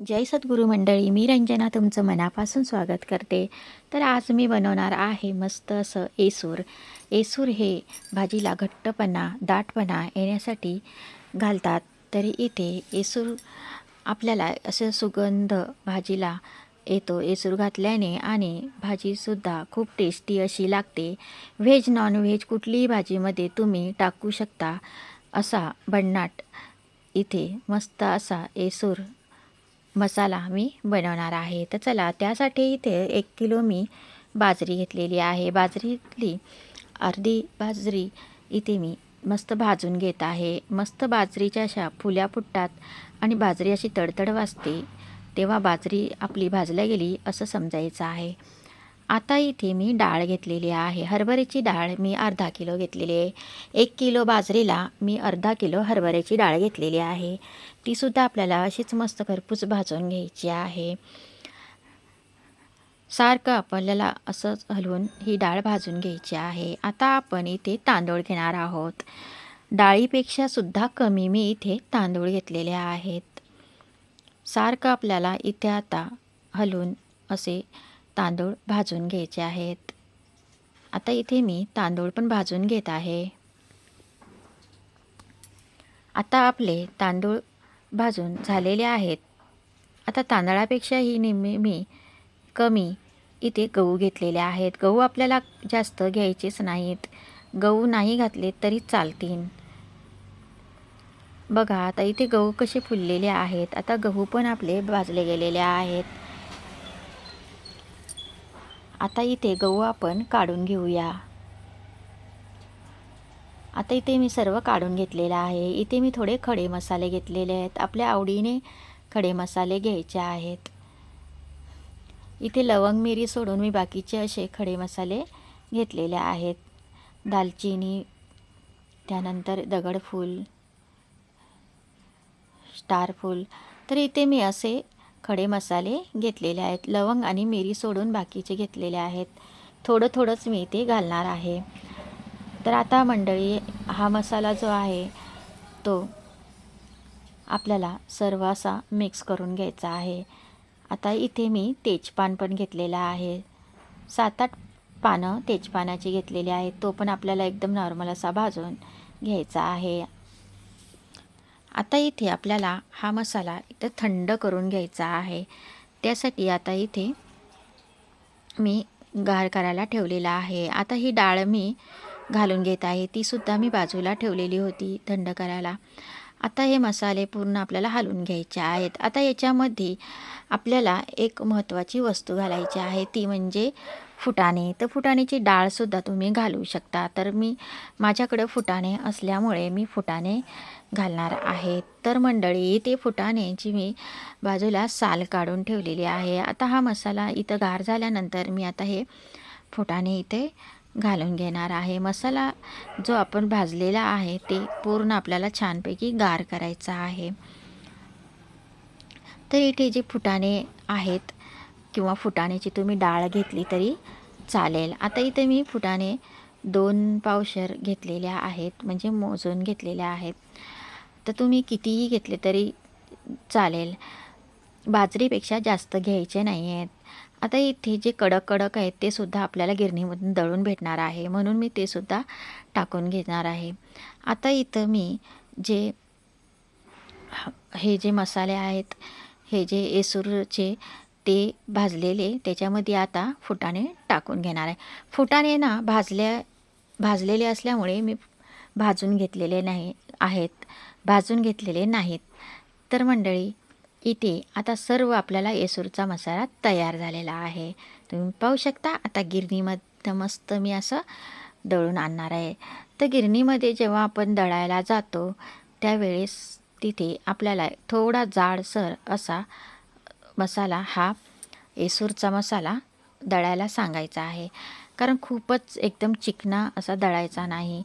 जय सद्गुरू मंडळी मी रंजना तुमचं मनापासून स्वागत करते. तर आज मी बनवणार आहे मस्त असं एसूर एसूर हे भाजीला घट्टपणा दाटपणा येण्यासाठी घालतात. तरी इथे एसूर आपल्याला असं सुगंध भाजीला येतो. एसूर घातल्याने आणि भाजीसुद्धा खूप टेस्टी अशी लागते. व्हेज नॉन व्हेज कुठलीही भाजीमध्ये तुम्ही टाकू शकता असा भन्नाट इथे मस्त असा एसूर मसाला मी बनवणार आहे. तर चला त्यासाठी इथे एक किलो मी बाजरी घेतलेली आहे. बाजरीतली अर्धी बाजरी इथे मी मस्त भाजून घेत आहे. मस्त बाजरीच्या अशा फुल्या फुटतात आणि बाजरी अशी तडतड वाजते तेव्हा बाजरी आपली भाजल्या गेली असं समजायचं आहे. आता इथे मी डाळ घेतलेली आहे. हरभऱ्याची डाळ मी अर्धा किलो घेतलेली आहे. एक किलो बाजरीला मी अर्धा किलो हरभऱ्याची डाळ घेतलेली आहे. तीसुद्धा आपल्याला अशीच मस्त खरपूस भाजून घ्यायची आहे. सारखं आपल्याला असंच हलवून ही डाळ भाजून घ्यायची आहे. आता आपण इथे तांदूळ घेणार आहोत. डाळीपेक्षा सुद्धा कमी मी इथे तांदूळ घेतलेले आहेत. सारखं आपल्याला इथे आता हलवून असे तांदूळ भाजून घ्यायचे आहेत. आता इथे मी तांदूळ पण भाजून घेत आहे. आता आपले तांदूळ भाजून झालेले आहेत. आता तांदळापेक्षाही नेहमी मी कमी इथे गहू घेतलेले आहेत. गहू आपल्याला जास्त घ्यायचेच नाहीत. गहू नाही घातले तरी चालतील. बघा आता इथे गहू कसे फुललेले आहेत. आता गहू पण आपले भाजले गेलेले आहेत. आता इथे गहू आपण काढून घेऊया. आता इथे मी सर्व काढून घेतलेलं आहे. इथे मी थोडे खडे मसाले घेतलेले आहेत. आपल्या आवडीने खडे मसाले घ्यायचे आहेत. इथे लवंग मिरी सोडून मी बाकीचे असे खडे मसाले घेतलेले आहेत. दालचिनी त्यानंतर दगडफूल स्टार फूल. तर इथे मी असे खडे मसाले घेतलेले आहेत. लवंग आणि मिरी सोडून बाकीचे घेतलेले आहेत. थोडं थोडंच मी इथे घालणार आहे. तर आता मंडळी हा मसाला जो आहे तो आपल्याला सर्व असा मिक्स करून घ्यायचा आहे. आता इथे मी तेजपान पण घेतलेला आहे. सात आठ पानं तेजपानाची घेतलेली आहेत. तो पण आपल्याला एकदम नॉर्मल असा भाजून घ्यायचा आहे. आता इथे आपल्याला हा मसाला इथं थंड करून घ्यायचा आहे. त्यासाठी आता इथे मी गार करायला ठेवलेला आहे. आता ही डाळ मी घालून घेत आहे. तीसुद्धा मी बाजूला ठेवलेली होती थंड करायला. आता हे मसाले पूर्ण आपल्याला हलवून घ्यायचे आहेत. आता याच्यामध्ये आपल्याला एक महत्त्वाची वस्तू घालायची आहे. ती म्हणजे फुटाणे. तर फुटाण्याची डाळसुद्धा तुम्ही घालू शकता. तर मी माझ्याकडे फुटाणे असल्यामुळे मी फुटाणे घालणार आहे. तर मंडळी ते फुटाण्याची मी बाजूला साल काढून ठेवलेली आहे. आता हा मसाला इथं गार झाल्यानंतर मी आता हे फुटाणे इथे घालून घेणार आहे. मसाला जो आपण भाजलेला आहे ते पूर्ण आपल्याला छानपैकी गार करायचा आहे. तर इथे जे फुटाणे आहेत किंवा फुटाण्याची तुम्ही डाळ घेतली तरी चालेल. आता इथे मी फुटाणे दोन पावशर घेतलेल्या आहेत म्हणजे मोजून घेतलेल्या आहेत. तर तुम्ही कितीही घेतले तरी चालेल. बाजरीपेक्षा जास्त घ्यायचे नाही आहेत आता इथे जे कडक कडक आहेत ते सुद्धा आपल्याला गिरणीमधून दळून भेटणार आहे. म्हणून मी ते सुद्धा टाकून घेणार आहे. आता इथं मी जे हे जे मसाले आहेत हे जे एसूरचे ते भाजलेले त्याच्यामध्ये आता फुटाणे टाकून घेणार आहे. फुटाणे ना भाजल्या भाजलेले असल्यामुळे मी भाजून घेतलेले नाही आहेत. भाजून घेतलेले नाहीत. तर मंडळी इथे आता सर्व आपल्याला येसूरचा मसाला तयार झालेला आहे. तुम्ही पाहू शकता आता गिरणीमध्ये मस्त मी असं दळून आणणार आहे. तर गिरणीमध्ये जेव्हा आपण दळायला जातो त्यावेळेस तिथे आपल्याला थोडा जाडसर असा मसाला हा येसूरचा मसाला दळायला सांगायचा आहे. कारण खूपच एकदम चिकना असा दळायचा नाही.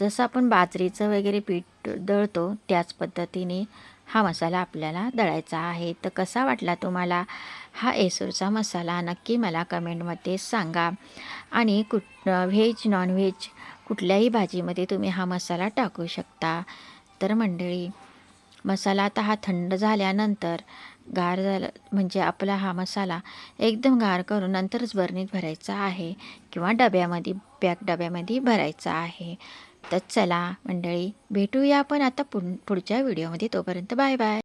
जसं आपण बाजरीचं वगैरे पीठ दळतो त्याच पद्धतीने हा मसाला आपल्याला दळायचा आहे. तर कसा वाटला तुम्हाला हा एसूरचा मसाला? नक्की मला कमेंटमध्ये सांगा. आणि कुठ व्हेज नॉनव्हेज कुठल्याही भाजीमध्ये तुम्ही हा मसाला टाकू शकता. तर मंडळी मसाला आता हा थंड झाल्यानंतर गार झाला म्हणजे आपला हा मसाला एकदम गार करून नंतरच बरणीत भरायचा आहे किंवा डब्यामध्ये पॅक डब्यामध्ये भरायचा आहे. तर चला मंडळी भेटूया आपण आता पुढच्या व्हिडिओमध्ये. तोपर्यंत बाय बाय